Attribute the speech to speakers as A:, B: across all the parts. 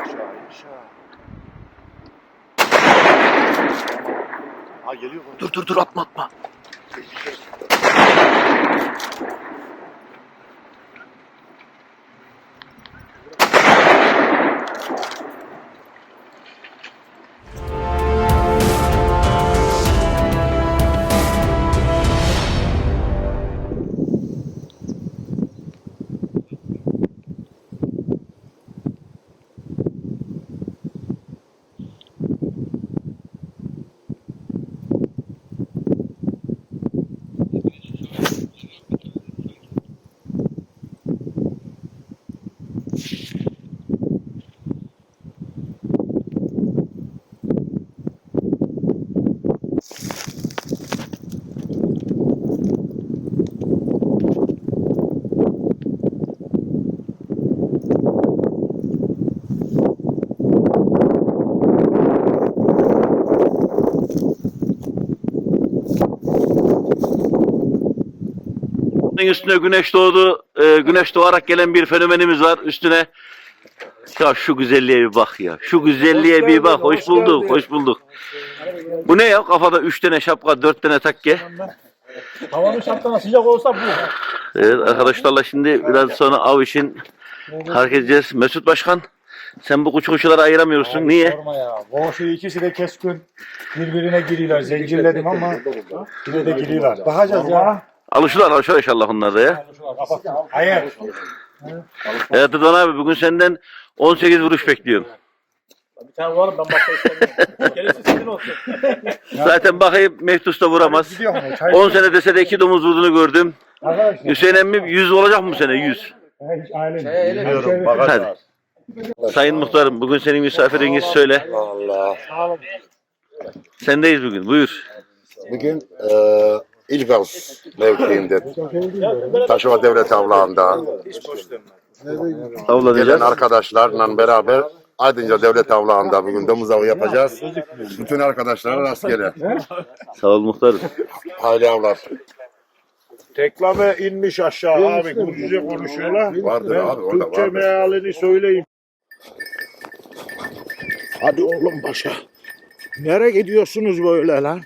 A: aşağı, aşağı. Ha geliyor?
B: Dur dur dur atma atma. Bunun üstüne güneş doğdu. e, güneş doğarak gelen bir fenomenimiz var. Üstüne ya şu güzelliğe bir bak ya. Şu güzelliğe
A: Hoş
B: bir bak.
A: geldin,
B: Hoş
A: hoş
B: bulduk.
A: geldin.
B: Hoş bulduk. Bu ne ya? Kafada üç tane şapka, dört tane takke.
C: Havanın şartlarına sıcak olsa bu.
B: Evet arkadaşlarla şimdi biraz sonra av için hareket edeceğiz. Mesut Başkan sen bu kuş kuşları ayıramıyorsun. Niye?
C: Sorma ya. Boğuşu ikisi de keskün. Birbirine giriyorlar. Zincirledim ama yine de giriyorlar. Bakacağız ya.
B: Alışırlar alışır inşallah onlar da ya.
C: Hayır.
B: Evet Rıdvan abi bugün senden 18 vuruş bekliyorum.
C: Bir tane var ben başka istemiyorum. Gerisi sizin olsun.
B: Zaten bakayım Mehtus da vuramaz.
C: Gidiyor mu? Çay
B: 10 sene dese de iki domuz vurduğunu gördüm.
C: Arkadaşlar.
B: Hüseyin emmi 100 olacak mı bu sene 100?
C: Hiç aile
A: Bilmiyorum bakacağız.
B: Sayın muhtarım bugün senin misafiriniz söyle.
D: Allah.
B: Sendeyiz bugün buyur.
D: Bugün eee İlgaz mevkiinde Taşova Devlet Avlağı'nda gelen arkadaşlarla beraber Aydınca Devlet Avlağı'nda bugün domuz avı yapacağız. Bütün arkadaşlara rastgele.
B: Sağ ol muhtarım.
D: Hayli avlar.
A: Teklame inmiş aşağı abi. Gürcüce konuşuyorlar.
D: Vardır abi orada
A: Türkçe
D: vardır.
A: mealini söyleyeyim. Hadi oğlum başa. Nereye gidiyorsunuz böyle lan?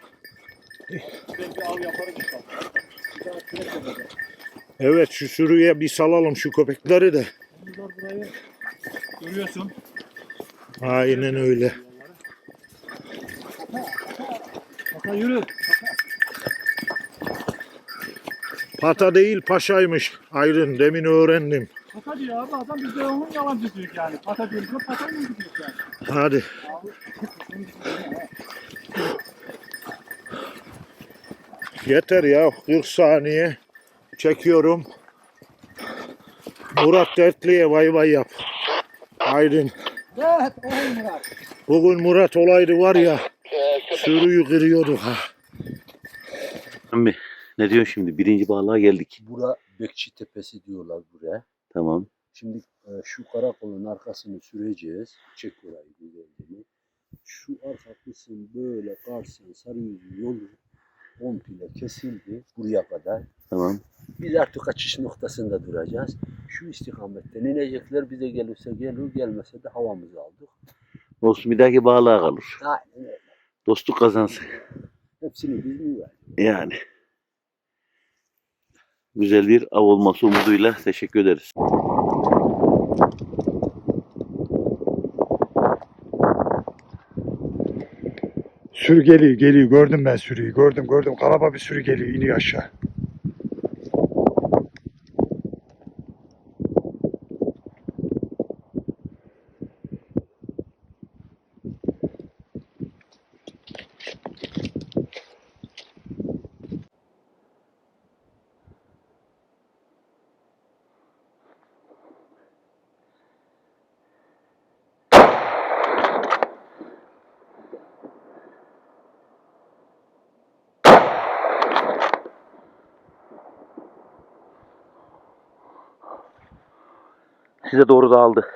A: Evet şu sürüye bir salalım şu köpekleri de.
C: Görüyorsun.
A: Aynen öyle.
C: Baka yürü.
A: Pata değil paşaymış. Ayrın demin öğrendim.
C: Pata diyor abi adam biz de onun yalancısıyız yani. Pata diyoruz da pata mı gidiyoruz yani?
A: Hadi. Yeter ya 40 saniye. Çekiyorum. Murat Dertli'ye vay vay yap. Aydın. Bugün Murat olaydı var ya. Sürüyü kırıyorduk ha.
B: Emmi ne diyorsun şimdi? Birinci balığa geldik.
E: Bura Bekçi Tepesi diyorlar buraya.
B: Tamam.
E: Şimdi e, şu karakolun arkasını süreceğiz. Çek orayı. Şu arka kısım böyle karşısına Sarıyüzü yolu komple kesildi buraya kadar.
B: Tamam.
E: Biz artık açış noktasında duracağız. Şu istikametten inecekler. Bize gelirse gelir, gelmese de havamızı aldık.
B: Olsun bir dahaki balığa kalır.
E: Aynen öyle.
B: Dostluk kazansın.
E: Hepsini biz mi verdik?
B: Yani. Güzel bir av olması umuduyla teşekkür ederiz.
C: Sürü geliyor geliyor gördüm ben sürüyü gördüm gördüm kalaba bir sürü geliyor iniyor aşağı.
B: Size doğru dağıldı.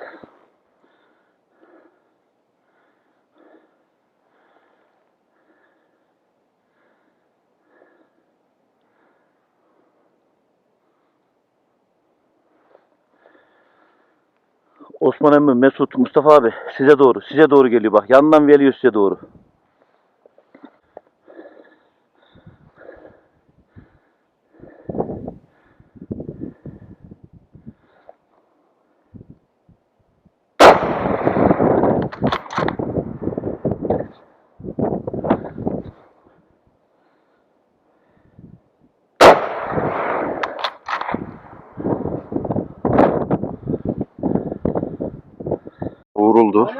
B: Osman emmi, Mesut, Mustafa abi size doğru. Size doğru geliyor bak. Yandan geliyor size doğru.
F: Vuruldu.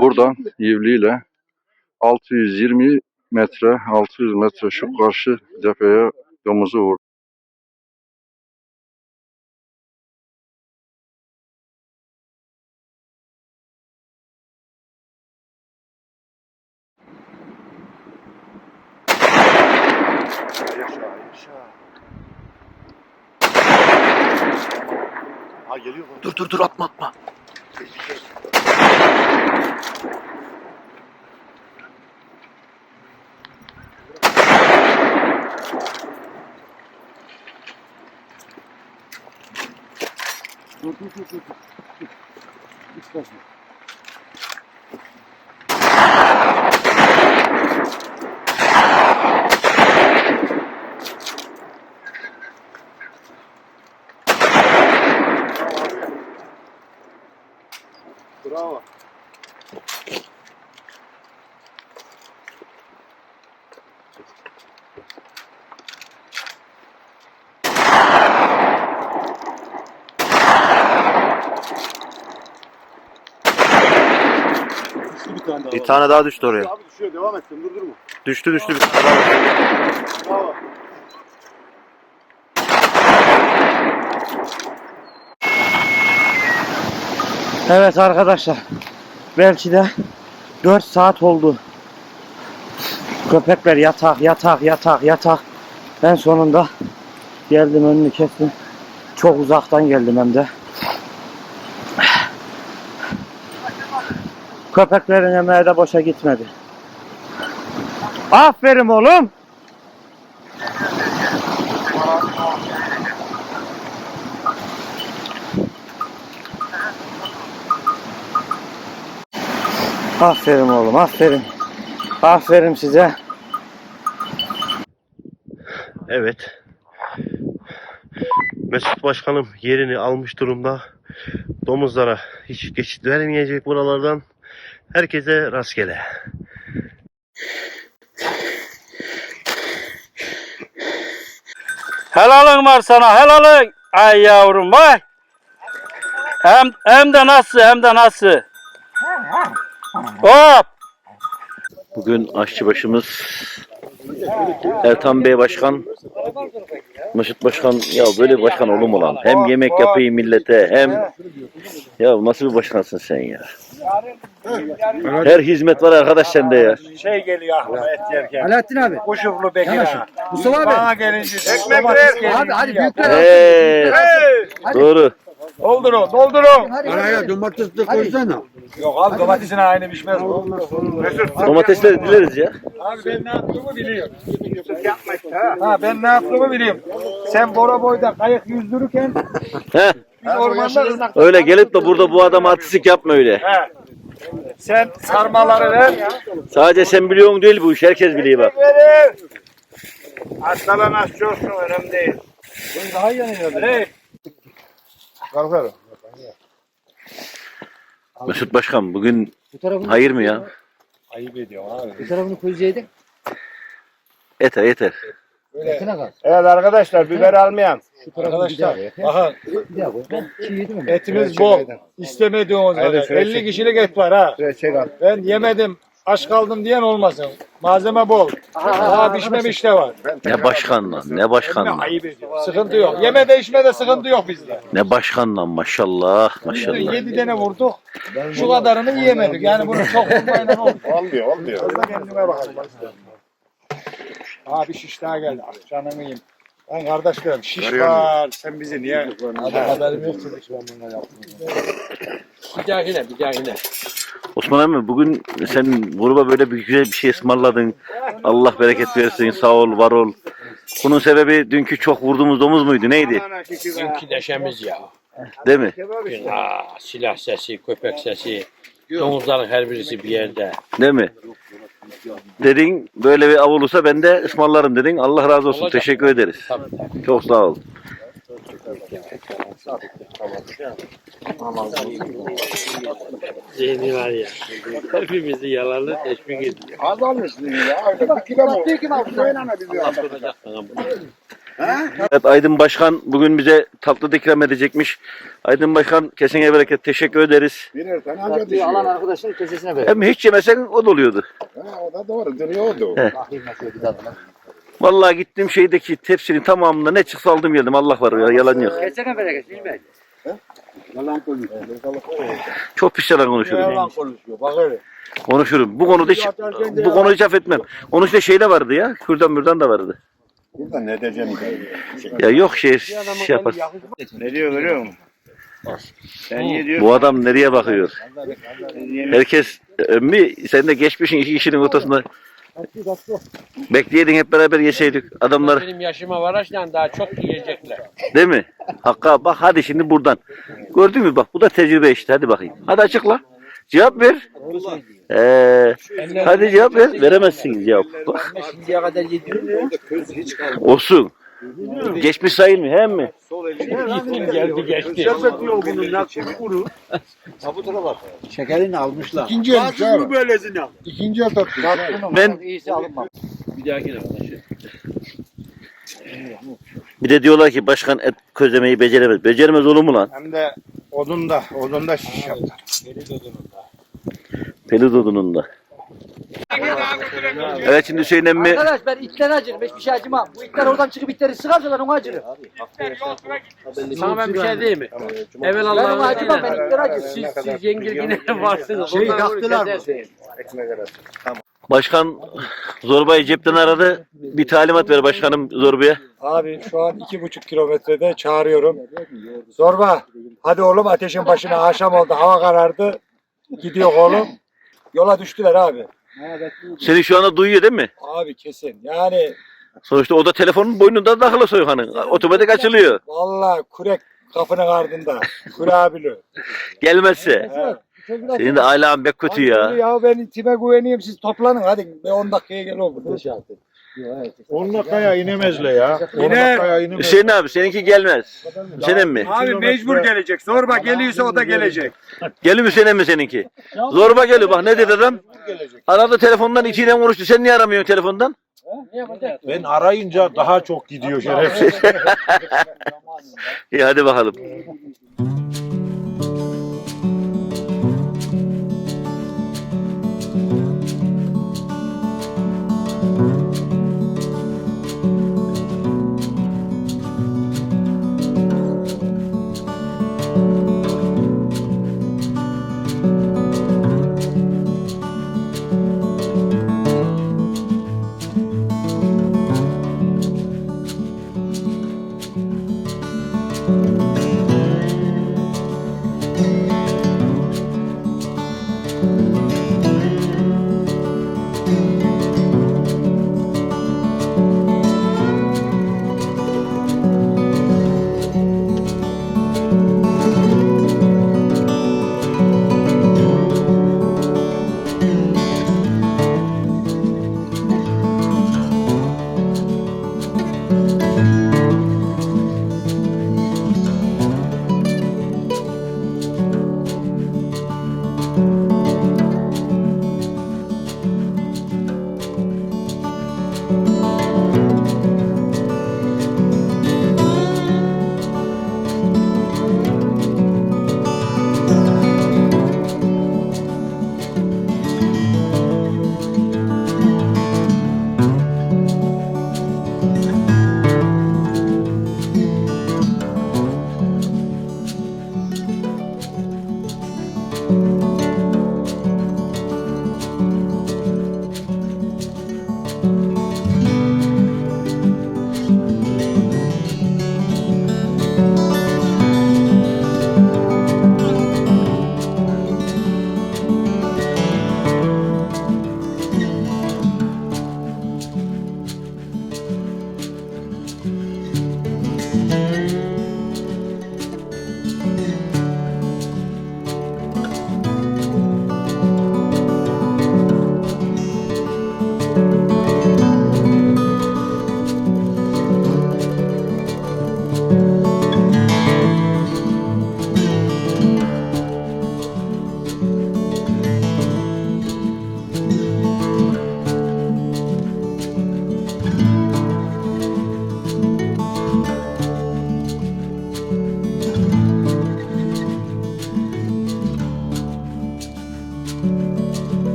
F: Buradan Yivli 620 metre, 600 metre şu karşı cepheye domuzu vurdu.
A: Ha geliyor.
B: Dur dur dur atma atma. сейчас. Вот, вот, вот, вот. Бесплатно.
A: Bravo.
G: Bir tane daha düştü oraya.
A: Abi düşüyor devam et sen durdurma.
G: Düştü düştü bir tane daha düştü.
A: Bravo.
H: Evet arkadaşlar. Belki de 4 saat oldu. Köpekler yatak, yatak, yatak, yatak. En sonunda geldim önünü kestim. Çok uzaktan geldim hem de. Köpeklerin emeği de boşa gitmedi. Aferin oğlum. Aferin oğlum, aferin. Aferin size.
G: Evet. Mesut Başkanım yerini almış durumda. Domuzlara hiç geçit vermeyecek buralardan. Herkese rastgele.
I: Helalın var sana helalın. Ay yavrum vay. Hem, hem de nasıl hem de nasıl. Hop.
B: Bugün aşçıbaşımız Ertan Bey Başkan Mesut Başkan ya böyle bir başkan olur mu lan? Hem yemek yapayım millete hem ya nasıl bir başkansın sen ya? Her hizmet var arkadaş sende ya.
C: Şey geliyor aklıma et yerken.
J: Alaaddin abi.
C: Kuşuflu Bekir ağa.
J: Mustafa abi.
C: Bana gelince ekmek ver.
J: Abi hadi büyükler.
B: Evet. Doğru.
C: Doldurun doldurun.
J: Araya domates de koysana.
C: Yok abi domatesin aynı pişmez bu.
B: Domatesleri dileriz ya.
C: Abi ben ne yaptığımı biliyorum. Ha ben ne yaptığımı biliyorum. Sen Bora boyda kayık yüzdürürken
B: Heh.
C: biz ormanda.
B: Öyle gelip de burada bu adama artistik yapma öyle.
C: He. Sen sarmaları ver.
B: Sadece sen biliyorsun değil bu iş. Herkes biliyor bak.
C: Verir. Hastalan aşçı olsun önemli değil. Bunu daha yanıyor. Hey. Kalkarım.
B: Mesut Başkan bugün
J: Bu tarafını,
B: hayır mı ya?
C: Ayıp ediyorum abi.
J: bu tarafını koyacaktın.
B: Yeter yeter.
J: Yakına kal.
C: Evet arkadaşlar biber almayan.
J: Şu tarafını bir daha
C: Arkadaşlar
J: koy. Bir daha koy. Ben çiğ yedim ama.
C: etimiz bol. İstemediğiniz kadar. 50 kişilik et var ha. Ben yemedim. Aç kaldım diyen olmasın. Malzeme bol. Daha pişmemiş de var.
B: Ne başkan lan ne başkan lan.
C: Ayıp ediyorum. Sıkıntı yok. Yemede içmede sıkıntı yok bizde.
B: Ne başkan lan maşallah maşallah.
C: 7 tane vurduk. Şu kadarını yiyemedik. Yani bunu çok vurmayla oldu.
D: Olmuyor olmuyor.
C: Fazla kendime bakalım. Abi şiş daha geldi. Ah, Canımı yiyeyim. Ben kardeşlerim şiş var. Sen bizi niye? Hadi haberim yok.
J: Bir daha yine bir daha yine.
B: Osman abi bugün sen gruba böyle bir güzel bir şey ısmarladın. Allah bereket versin sağ ol var ol. Bunun sebebi dünkü çok vurduğumuz domuz muydu neydi?
J: Dünkü neşemiz ya.
B: Değil mi?
J: Aa, silah sesi, köpek sesi. Domuzların her birisi bir yerde.
B: Değil mi? Dedin böyle bir av olursa ben de ısmarlarım dedin. Allah razı olsun.
J: Olacak.
B: Teşekkür ederiz.
J: Tabii tabii.
B: Çok sağ ol.
J: Zihni var ya. Hepimizi yalanla teşvik ediyor.
D: Az almışsın ya. Öyle bir kilo mu?
J: Bunu.
B: Evet Aydın Başkan bugün bize tatlı da ikram edecekmiş. Aydın Başkan kesene bereket teşekkür ederiz.
D: Birer tane anca
J: Alan
D: düşüyor.
J: arkadaşın kesesine ver.
B: Hem hiç yemesen o doluyordu.
D: Ha, o da doğru.
J: Şöyle bir tadına.
B: Vallahi gittim şeydeki tepsinin tamamında ne çıksa aldım geldim. Allah var ya yalan yok.
J: Kesene bereket bilmem.
B: Çok pis yalan konuşurum.
C: Yalan konuşuyor. Bak öyle.
B: Konuşurum. Bu konuda hiç bu konuda hiç affetmem. Onun işte şey de vardı ya. Kürdan mürdan da vardı.
D: Burada ne diyeceğim?
B: Ya yok şey, şey yapar.
A: Ne diyor görüyor musun? Sen niye diyor?
B: Bu adam nereye bakıyor? Herkes emmi sen de geçmişin iki kişinin ortasında bekleyeydin hep beraber yeseydik. Adamlar
J: Benim yaşıma varaşla daha çok yiyecekler.
B: değil mi? Hakka bak hadi şimdi buradan. Gördün mü bak bu da tecrübe işte hadi bakayım. Hadi açıkla. Cevap ver. Ee, hadi cevap ver. Veremezsiniz cevap. Bak.
J: Şimdiye kadar yediğim
B: Olsun. Geçmiş sayılmıyor hem mi?
J: Geldi geçti.
C: Şekerini almışlar.
D: İkinci el abi.
C: böylesini al.
D: İkinci el tatlı.
B: Ben
J: İyisi alınmam. Bir dahakine bana
B: bir de diyorlar ki başkan et közlemeyi beceremez. Beceremez olur mu lan?
A: Hem de odunda, odunda şiş yaptı.
B: Pelin odunun da. Evet şimdi Hüseyin emmi
K: Arkadaş ben itten acırım. Hiçbir şey acımam. Bu itler oradan çıkıp itleri sıkarsa ben ona acırım.
J: Sana ben bir şey diyeyim mi? Evvel
K: Ben ona
J: Allah'ın
K: acımam. Ben itler acırım.
J: Siz, siz yengil yine varsınız.
C: Şeyi
J: Ondan
C: taktılar mı?
J: kesersiniz.
B: başkan Zorba'yı cepten aradı. Bir talimat ver başkanım Zorba'ya.
C: Abi şu an iki buçuk kilometrede çağırıyorum. Zorba hadi oğlum ateşin başına akşam oldu hava karardı. Gidiyor oğlum. Yola düştüler abi.
B: Seni şu anda duyuyor değil mi?
C: Abi kesin. Yani
B: Sonuçta o da telefonun boynunda takılı Soykan'ın. Otomatik açılıyor.
C: vallahi kurek kapının ardında. Kurabili.
B: Gelmezse. Senin de ailen pek kötü ya.
C: Ya ben itime güveneyim siz toplanın hadi. Ben 10 dakikaya geliyorum burada.
A: 10 dakikaya inemezle ya. 10
C: İner.
A: dakikaya inemez.
B: Hüseyin abi seninki gelmez. Senin mi?
C: Abi mecbur gelecek. Zorba geliyorsa o da gelecek.
B: Geliyor mu senin mi seninki? Zorba geliyor bak ne dedi adam? Aradı telefondan içiyle konuştu. Sen niye aramıyorsun telefondan?
A: Ben arayınca daha çok gidiyor şerefsiz.
B: İyi hadi bakalım.